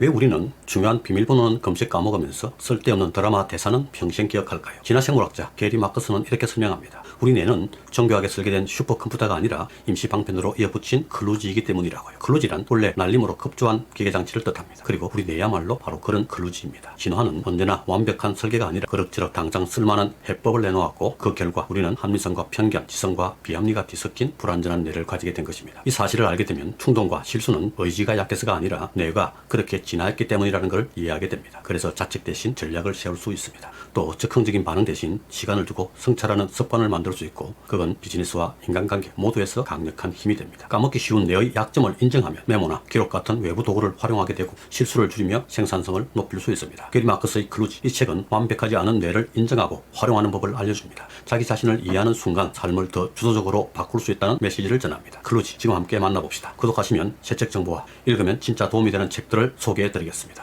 왜 우리는 중요한 비밀번호는 금세 까먹으면서 쓸데없는 드라마 대사는 평생 기억할까요? 진화 생물학자 게리 마커스는 이렇게 설명합니다. 우리 뇌는 정교하게 설계된 슈퍼컴퓨터가 아니라 임시 방편으로 이어붙인 클루지이기 때문이라고요. 클루지란 원래 날림으로 급조한 기계장치를 뜻합니다. 그리고 우리 뇌야말로 바로 그런 클루지입니다. 진화는 언제나 완벽한 설계가 아니라 그럭저럭 당장 쓸만한 해법을 내놓았고 그 결과 우리는 합리성과 편견, 지성과 비합리가 뒤섞인 불완전한 뇌를 가지게 된 것입니다. 이 사실을 알게 되면 충동과 실수는 의지가 약해서가 아니라 뇌가 그렇게 진화했기 때문이라는 걸 이해하게 됩니다. 그래서 자책 대신 전략을 세울 수 있습니다. 또 즉흥적인 반응 대신 시간을 두고 성찰하는 습관을 만들 수 있고 그건 비즈니스와 인간관계 모두에서 강력한 힘이 됩니다. 까먹기 쉬운 뇌의 약점을 인정하면 메모나 기록 같은 외부 도구를 활용하게 되고 실수를 줄이며 생산성을 높일 수 있습니다. 게리 마커스의 클루지 이 책은 완벽하지 않은 뇌를 인정하고 활용하는 법을 알려줍니다. 자기 자신을 이해하는 순간 삶을 더 주도적으로 바꿀 수 있다는 메시지를 전합니다. 클루지 지금 함께 만나봅시다. 구독하시면 새 책 정보와 읽으면 진짜 도움이 되는 책들을 소개해 드리겠습니다.